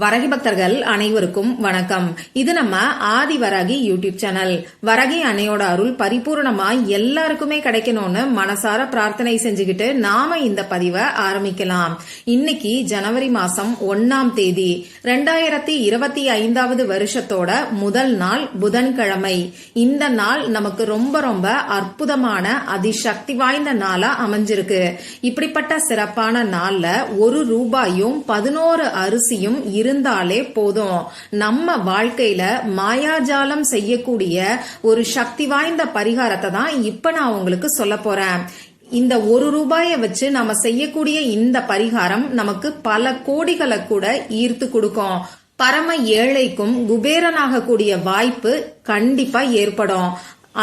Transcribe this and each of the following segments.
வரகி பக்தர்கள் அனைவருக்கும் வணக்கம். இது நம்ம ஆதி வரகி யூடியூப் சேனல். வரகி அன்னையோட அருள் பரிபூர்ணமா எல்லாருக்குமே கிடைக்கணும்னு மனசார பிரார்த்தனை செஞ்சுக்கிட்டு நாம இந்த பதிவை ஆரம்பிக்கலாம். இன்னைக்கு ஜனவரி மாசம் ஒன்னாம் தேதி ரெண்டாயிரத்தி இருபத்தி ஐந்தாவது வருஷத்தோட முதல் நாள் புதன்கிழமை. இந்த நாள் நமக்கு ரொம்ப ரொம்ப அற்புதமான அதிசக்தி வாய்ந்த நாளா அமைஞ்சிருக்கு. இப்படிப்பட்ட சிறப்பான நாள்ல ஒரு ரூபாயும் பதினோரு அரிசியும் இருந்தாலே போதும். நம்ம வாழ்க்கையில மாயாஜாலம் செய்யக்கூடிய ஒரு சக்தி வாய்ந்த பரிகாரத்தை தான் இப்ப நான் உங்களுக்கு சொல்ல போறேன். இந்த ஒரு ரூபாயை வச்சு நம்ம செய்யக்கூடிய இந்த பரிகாரம் நமக்கு பல கோடிகளை கூட ஈர்த்து கொடுக்கும். பரம ஏழைக்கும் குபேரனாகக்கூடிய வாய்ப்பு கண்டிப்பா ஏற்படும்.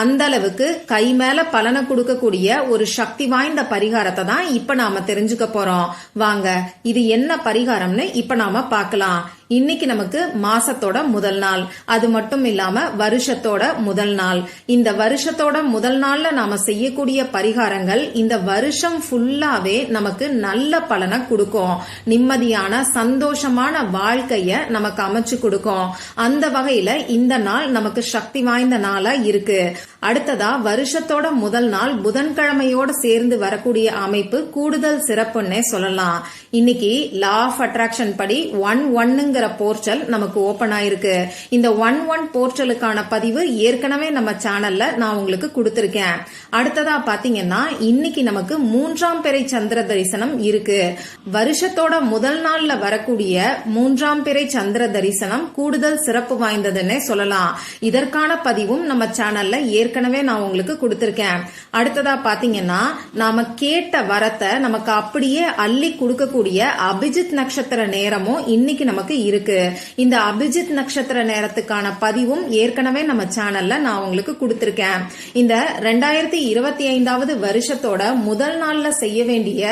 அந்த அளவுக்கு கை மேல பலனை கொடுக்கக்கூடிய ஒரு சக்தி வாய்ந்த பரிகாரத்தை தான் இப்ப நாம தெரிஞ்சுக்க போறோம். வாங்க இது என்ன பரிகாரம்னு இப்ப நாம பார்க்கலாம். இன்னைக்கு நமக்கு மாசத்தோட முதல் நாள். அது மட்டும் இல்லாம வருஷத்தோட முதல் நாள். இந்த வருஷத்தோட முதல் நாள்ல நாம செய்யக்கூடிய பரிகாரங்கள் இந்த வருஷம் ஃபுல்லாவே நமக்கு நல்ல பலனை கொடுக்கும். நிம்மதியான சந்தோஷமான வாழ்க்கைய நமக்கு அமைச்சு கொடுக்கும். அந்த வகையில இந்த நாள் நமக்கு சக்தி வாய்ந்த நாளா இருக்கு. அடுத்ததா வருஷத்தோட முதல் நாள் புதன்கிழமையோட சேர்ந்து வரக்கூடிய அமைப்பு கூடுதல் சிறப்புன்னே சொல்லலாம். இன்னைக்கு லா ஆஃப் அட்ராக்ஷன் படி ஒன் ஒன்னுங்கிற போர்ட்டல் நமக்கு ஓபன் ஆயிருக்கு. இந்த ஒன் ஒன் போர்ட்டலுக்கான பதிவு ஏற்கனவே நம்ம சேனல்ல நான் உங்களுக்கு கொடுத்திருக்கேன். அடுத்ததா பாத்தீங்கன்னா இன்னைக்கு நமக்கு மூன்றாம் பிறை சந்திர தரிசனம் இருக்கு. வருஷத்தோட முதல் நாள்ல வரக்கூடிய மூன்றாம் பிறை சந்திர தரிசனம் கூடுதல் சிறப்பு வாய்ந்ததுன்னே சொல்லலாம். இதற்கான பதிவும் நம்ம சேனல்ல ஏற்கனவே நான் உங்களுக்கு கொடுத்திருக்கேன். அடுத்ததா பாத்தீங்கன்னா நாம கேட்ட வரத்தை நமக்கு அப்படியே அள்ளி கொடுக்கக்கூடிய அபிஜித் நட்சத்திர நேரமும் இன்னைக்கு நமக்கு இருக்கு. இந்த அபிஜித் நட்சத்திர நேரத்துக்கான பதிவும் ஏற்கனவே நம்ம சேனல்ல நான் உங்களுக்கு கொடுத்திருக்கேன். இந்த ரெண்டாயிரத்தி இருபத்தி ஐந்தாவது வருஷத்தோட முதல் நாள்ல செய்ய வேண்டிய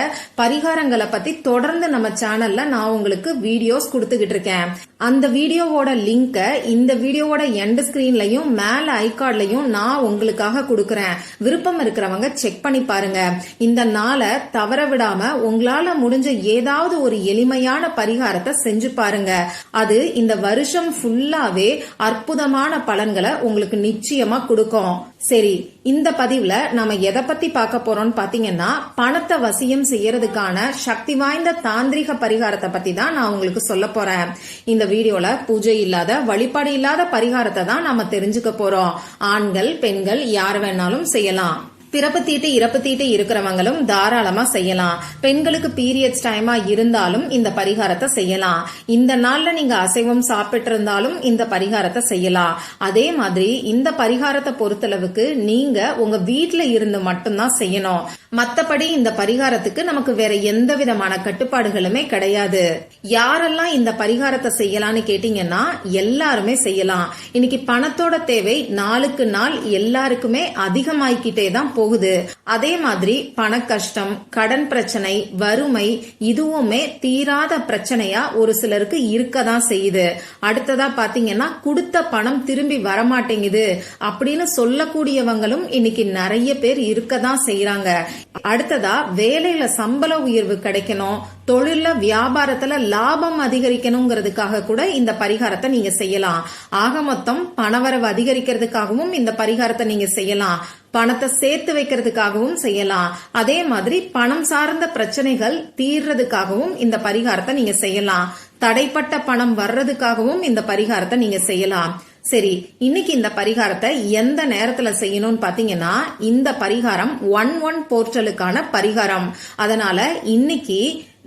பரிகாரங்களை பத்தி தொடர்ந்து நம்ம சேனல்ல நான் உங்களுக்கு வீடியோஸ் கொடுத்துக்கிட்டு இருக்கேன் அந்த வீடியோவோட லிங்க இந்த வீடியோவோட எண்ட் ஸ்கிரீன்லயும் மேல ஐகார்ட்லயும் நான் உங்களுக்காக கொடுக்கறேன். விருப்பம் இருக்கிறவங்க செக் பண்ணி பாருங்க. இந்த நாளை தவற விடாம உங்களால முடிஞ்ச ஏதாவது ஒரு எளிமையான பரிகாரத்தை செஞ்சு பாருங்க. அது இந்த வருஷம் ஃபுல்லாவே அற்புதமான பலன்களை உங்களுக்கு நிச்சயமா கொடுக்கும். சரி இந்த பதிவுல நாம எதை பத்தி பார்க்க போறோம்னு பாத்தீங்கன்னா பணத்தை வசியம் செய்யறதுக்கான சக்தி வாய்ந்த தாந்திரிக பரிகாரத்தை பத்தி தான் நான் உங்களுக்கு சொல்ல போறேன். இந்த வீடியோல பூஜை இல்லாத வழிபாடு இல்லாத பரிகாரத்தை தான் நாம தெரிஞ்சுக்க போறோம். ஆண்கள் பெண்கள் யார் வேணாலும் செய்யலாம். பிறப்பு தீட்டு இறப்பு தீட்டு இருக்கிறவங்களும் தாராளமா செய்யலாம். பெண்களுக்கு பீரியட்ஸ் டைமா இருந்தாலும் இந்த பரிகாரத்தை செய்யலாம். இந்த நாள்ல நீங்க அசைவம் சாப்பிட்டு இருந்தாலும் இந்த பரிகாரத்தை செய்யலாம். அதே மாதிரி இந்த பரிகாரத்தை பொறுத்தளவுக்கு நீங்க உங்க வீட்டுல இருந்து மட்டும்தான் செய்யணும். மத்தபடி இந்த பரிகாரத்துக்கு நமக்கு வேற எந்த விதமான கட்டுப்பாடுகளுமே கிடையாது. யாரெல்லாம் இந்த பரிகாரத்தை செய்யலாம்னு கேட்டீங்கன்னா எல்லாருமே செய்யலாம். இன்னைக்கு பணத்தோட தேவை நாளுக்கு நாள் எல்லாருக்குமே அதிகமாயிக்கிட்டே தான் போகுது. அதே மாதிரி பண கஷ்டம் கடன் பிரச்சனை வறுமை இதுவுமே தீராத பிரச்சனையா ஒரு சிலருக்கு இருக்கதான் செய்யுது. அடுத்ததா பாத்தீங்கன்னா கொடுத்த பணம் திரும்பி வரமாட்டேங்குது அப்படின்னு சொல்லக்கூடியவங்களும் இன்னைக்கு நிறைய பேர் இருக்கதான் செய்யறாங்க அடுத்ததா வேலையில சம்பள உயர்வு கிடைக்கணும். தொழில வியாபாரத்துல லாபம் அதிகரிக்கணுங்கிறதுக்காக கூட இந்த பரிகாரத்தை நீங்க செய்யலாம். ஆக மொத்தம் பணவரவு அதிகரிக்கிறதுக்காகவும் இந்த பரிகாரத்தை நீங்க செய்யலாம். பணத்தை சேர்த்து வைக்கிறதுக்காகவும் செய்யலாம். அதே மாதிரி பணம் சார்ந்த பிரச்சனைகள் தீர்றதுக்காகவும் இந்த பரிகாரத்தை நீங்க செய்யலாம். தடைப்பட்ட பணம் வர்றதுக்காகவும் இந்த பரிகாரத்தை நீங்க செய்யலாம். சரி இன்னைக்கு இந்த பரிகாரத்தை எந்த நேரத்துல செய்யணும்னு பாத்தீங்கன்னா இந்த பரிகாரம் ஒன் ஒன் போர்ட்டலுக்கான பரிகாரம். அதனால இன்னைக்கு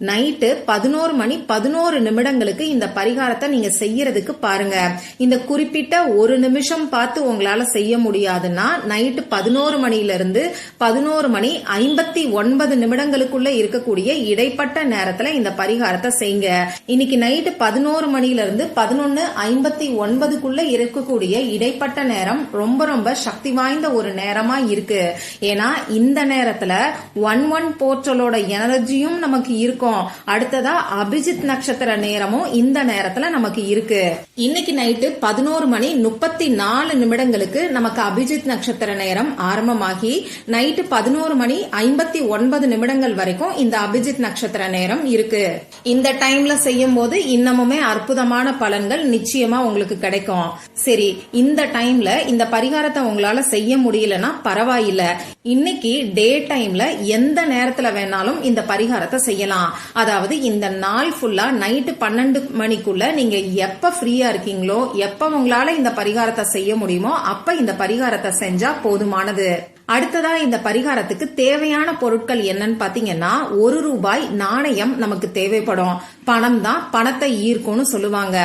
நைட்டு பதினோரு மணி பதினோரு நிமிடங்களுக்கு இந்த பரிகாரத்தை நீங்க செய்யறதுக்கு பாருங்க. இந்த குறிப்பிட்ட ஒரு நிமிஷம் பார்த்து உங்களால செய்ய முடியாதுன்னா நைட்டு பதினோரு மணில இருந்து பதினோரு மணி ஐம்பத்தி ஒன்பது நிமிடங்களுக்குள்ள இருக்கக்கூடிய இடைப்பட்ட நேரத்துல இந்த பரிகாரத்தை செய்யுங்க. இன்னைக்கு நைட்டு பதினோரு மணில இருந்து பதினொன்னு ஐம்பத்தி ஒன்பதுக்குள்ள இருக்கக்கூடிய இடைப்பட்ட நேரம் ரொம்ப ரொம்ப சக்தி வாய்ந்த ஒரு நேரமா இருக்கு. ஏன்னா இந்த நேரத்துல ஒன் ஒன் போர்ட்டலோட எனர்ஜியும் நமக்கு இருக்கும். இருக்கும். அடுத்ததா அபிஜித் நட்சத்திர நேரமும் இந்த நேரத்துல நமக்கு இருக்கு. இன்னைக்கு நைட்டு பதினோரு மணி முப்பத்தி நாலு நிமிடங்களுக்கு நமக்கு அபிஜித் நட்சத்திர நேரம் ஆரம்பமாகி நைட்டு பதினோரு மணி ஐம்பத்தி ஒன்பது நிமிடங்கள் வரைக்கும் இந்த அபிஜித் நட்சத்திர நேரம் இருக்கு. இந்த டைம்ல செய்யும் போது இன்னமுமே அற்புதமான பலன்கள் நிச்சயமா உங்களுக்கு கிடைக்கும். சரி இந்த டைம்ல இந்த பரிகாரத்தை உங்களால செய்ய முடியலன்னா பரவாயில்ல. இன்னைக்கு டே டைம்ல எந்த நேரத்துல வேணாலும் இந்த பரிகாரத்தை செய்யலாம். அதாவது இந்த நாள் ஃபுல்லா நைட்டு பன்னெண்டு மணிக்குள்ள நீங்க எப்ப ஃப்ரீயா இருக்கீங்களோ எப்ப உங்களால இந்த பரிகாரத்தை செய்ய முடியுமோ அப்ப இந்த பரிகாரத்தை செஞ்சா போதுமானது. அடுத்ததா இந்த பரிகாரத்துக்கு தேவையான பொருட்கள் என்னன்னு பாத்தீங்கன்னா ஒரு ரூபாய் நாணயம் நமக்கு தேவைப்படும். பணம் தான் பணத்தை ஈர்க்கும்னு சொல்லுவாங்க.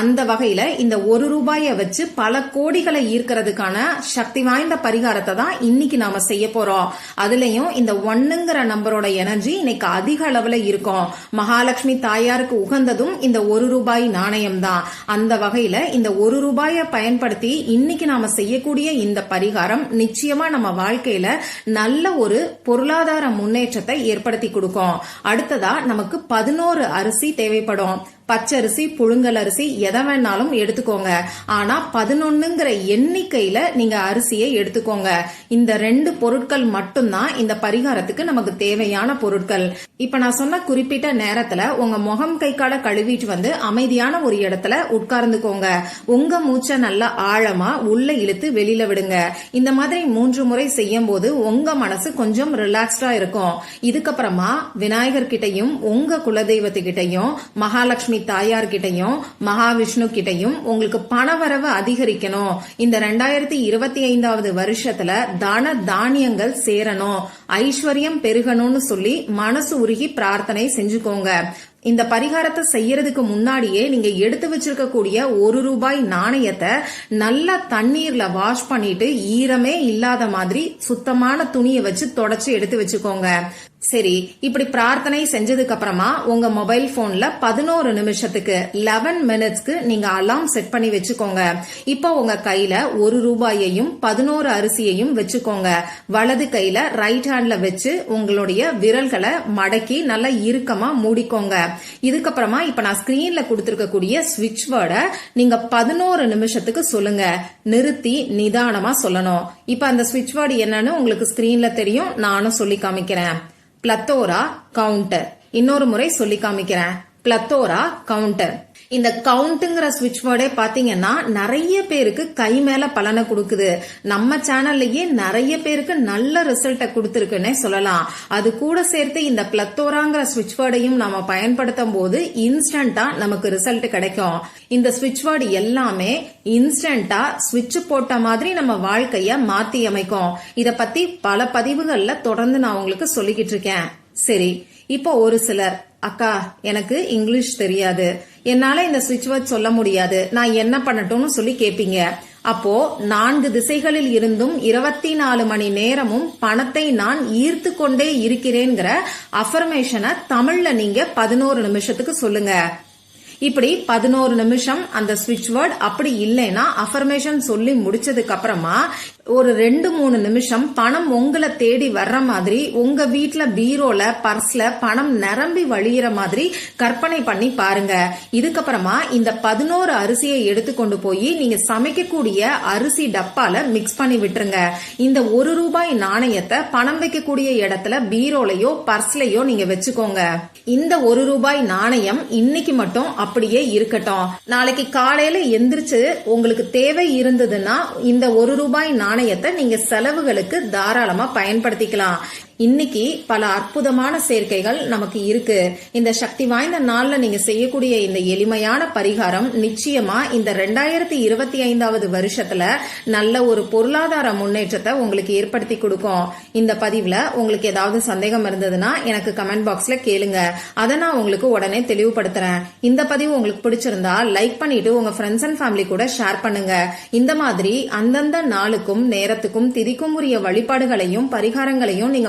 அந்த வகையில இந்த ஒரு ரூபாய வச்சு பல கோடிகளை ஈர்க்கிறதுக்கான சக்தி வாய்ந்த பரிகாரத்தை தான் இன்னைக்கு நாம செய்ய போறோம். அதுலயும் இந்த ஒண்ணுங்கிற நம்பரோட எனர்ஜி இன்னைக்கு அதிக அளவுல இருக்கும். மகாலட்சுமி தாயாருக்கு உகந்ததும் இந்த ஒரு ரூபாய் நாணயம் தான். அந்த வகையில இந்த ஒரு ரூபாய பயன்படுத்தி இன்னைக்கு நாம செய்யக்கூடிய இந்த பரிகாரம் நிச்சயமா நம்ம வாழ்க்கையில நல்ல ஒரு பொருளாதார முன்னேற்றத்தை ஏற்படுத்தி கொடுக்கும். அடுத்ததா நமக்கு பதினோரு அரிசி தேவைப்படும். பச்சரிசி புழுங்கல் அரிசி எதை வேணாலும் எடுத்துக்கோங்க. ஆனா பதினொன்னுங்கிற எண்ணிக்கையில நீங்க அரிசியை எடுத்துக்கோங்க. இந்த ரெண்டு பொருட்கள் மட்டும்தான் இந்த பரிகாரத்துக்கு நமக்கு தேவையான பொருட்கள். இப்ப நான் சொன்ன குறிப்பிட்ட நேரத்துல உங்க முகம் கை கால கழுவிட்டு வந்து அமைதியான ஒரு இடத்துல உட்கார்ந்துக்கோங்க. உங்க மூச்சை நல்லா ஆழமா உள்ள இழுத்து வெளியில விடுங்க. இந்த மாதிரி மூன்று முறை செய்யும் போது உங்க மனசு கொஞ்சம் ரிலாக்ஸ்டா இருக்கும். இதுக்கப்புறமா விநாயகர் கிட்டையும் உங்க குலதெய்வத்துக்கிட்டையும் மகாலட்சுமி தாயார் கிட்டையும் மகாவிஷ்ணு கிட்டையும் உங்களுக்கு பணவரவு அதிகரிக்கணும். இந்த ரெண்டாயிரத்தி இருபத்தி ஐந்தாவது வருஷத்துல தன தானியங்கள் சேரணும். ஐஸ்வர்யம் பெருகணும்னு சொல்லி மனசு உருகி பிரார்த்தனை செஞ்சுக்கோங்க. இந்த பரிகாரத்தை செய்யறதுக்கு முன்னாடியே நீங்க எடுத்து வச்சிருக்கக்கூடிய ஒரு ரூபாய் நாணயத்தை நல்ல தண்ணீர்ல வாஷ் பண்ணிட்டு ஈரமே இல்லாத மாதிரி சுத்தமான துணியை வச்சு தொடச்சு எடுத்து வச்சுக்கோங்க. சரி இப்படி பிரார்த்தனை செஞ்சதுக்கு அப்புறமா உங்க மொபைல் போன்ல பதினோரு நிமிஷத்துக்கு லெவன் மினிட்ஸ்க்கு நீங்க அலாம் செட் பண்ணி வச்சுக்கோங்க. இப்போ உங்க கையில ஒரு ரூபாயையும் பதினோரு அரிசியையும் வச்சுக்கோங்க. வலது கையில ரைட் ஹேண்ட்ல வச்சு உங்களுடைய விரல்களை மடக்கி நல்லா இறுக்கமா மூடிக்கோங்க. இதுக்கப்புறமா இப்ப நான் ஸ்கிரீன்ல கொடுத்துருக்கக்கூடிய ஸ்விட்ச் வேர்டை நீங்க பதினோரு நிமிஷத்துக்கு சொல்லுங்க. நிறுத்தி நிதானமா சொல்லணும். இப்ப அந்த ஸ்விட்ச் வேர்டு என்னன்னு உங்களுக்கு ஸ்கிரீன்ல தெரியும். நானும் சொல்லி காமிக்கிறேன். பிளத்தோரா கவுண்டர் இன்னொரு முறை சொல்லி காமிக்கிறேன். பிளத்தோரா கவுண்டர் இந்த கவுண்ட்ங்கிற ஸ்விட்ச் வேர்டே பாத்தீங்கன்னா நிறைய பேருக்கு கை மேல பலனை கொடுக்குது. நம்ம சேனல்லயே நிறைய பேருக்கு நல்ல ரிசல்ட்டை கொடுத்துருக்குன்னே சொல்லலாம். அது கூட சேர்த்து இந்த பிளத்தோராங்கிற ஸ்விட்ச் வேர்டையும் நம்ம பயன்படுத்தும் போது இன்ஸ்டன்டா நமக்கு ரிசல்ட் கிடைக்கும். இந்த ஸ்விட்ச் வேர்டு எல்லாமே இன்ஸ்டன்டா ஸ்விட்ச் போட்ட மாதிரி நம்ம வாழ்க்கைய மாத்தி அமைக்கும். இத பத்தி பல பதிவுகள்ல தொடர்ந்து நான் உங்களுக்கு சொல்லிக்கிட்டு இருக்கேன். சரி இப்போ ஒரு சிலர். அக்கா எனக்கு இங்கிலீஷ் தெரியாது. என்னால இந்த சுவிட்ச் வேர்ட் சொல்ல முடியாது. நான் என்ன பண்ணட்டும்னு சொல்லி கேப்பீங்க. அப்போ நான்கு திசைகளில் இருந்தும் இருபத்தி நாலு மணி நேரமும் பணத்தை நான் ஈர்த்து கொண்டே இருக்கிறேங்கிற அஃபர்மேஷனை தமிழ்ல நீங்க பதினோரு நிமிஷத்துக்கு சொல்லுங்க. இப்படி பதினோரு நிமிஷம் அந்த ஸ்விட்ச் வேர்ட் அப்படி இல்லைன்னா அஃபர்மேஷன் சொல்லி முடிச்சதுக்கு அப்புறமா ஒரு ரெண்டு மூணு நிமிஷம் பணம் உங்களை தேடி வர்ற மாதிரி உங்க வீட்டுல பீரோல பர்ஸ்ல பணம் நிரம்பி வழியிற மாதிரி கற்பனை பண்ணி பாருங்க. இதுக்கப்புறமா இந்த பதினோரு அரிசியை எடுத்துக்கொண்டு போய் நீங்க சமைக்கக்கூடிய அரிசி டப்பால மிக்ஸ் பண்ணி விட்டுருங்க. இந்த ஒரு ரூபாய் நாணயத்தை பணம் வைக்கக்கூடிய இடத்துல பீரோலையோ பர்ஸ்லயோ நீங்க வச்சுக்கோங்க. இந்த ஒரு ரூபாய் நாணயம் இன்னைக்கு மட்டும் அப்படியே இருக்கட்டும். நாளைக்கு காலையில எந்திரிச்சு உங்களுக்கு தேவை இருந்ததுன்னா இந்த ஒரு ரூபாய் நாணயம் நாணயத்தை நீங்க செலவுகளுக்கு தாராளமா பயன்படுத்திக்கலாம். இன்னைக்கு பல அற்புதமான சேர்க்கைகள் நமக்கு இருக்கு. இந்த சக்தி வாய்ந்த நாள்ல நீங்க செய்யக்கூடிய இந்த எளிமையான பரிகாரம் நிச்சயமா இந்த ரெண்டாயிரத்தி இருபத்தி ஐந்தாவது வருஷத்துல நல்ல ஒரு பொருளாதார முன்னேற்றத்தை உங்களுக்கு ஏற்படுத்தி கொடுக்கும். இந்த பதிவுல உங்களுக்கு ஏதாவது சந்தேகம் இருந்ததுன்னா எனக்கு கமெண்ட் பாக்ஸ்ல கேளுங்க. அதை நான் உங்களுக்கு உடனே தெளிவுபடுத்துறேன். இந்த பதிவு உங்களுக்கு பிடிச்சிருந்தா லைக் பண்ணிட்டு உங்க ஃப்ரெண்ட்ஸ் அண்ட் ஃபேமிலி கூட ஷேர் பண்ணுங்க. இந்த மாதிரி அந்தந்த நாளுக்கும் நேரத்துக்கும் திதிக்கும் உரிய வழிபாடுகளையும் பரிகாரங்களையும் நீங்க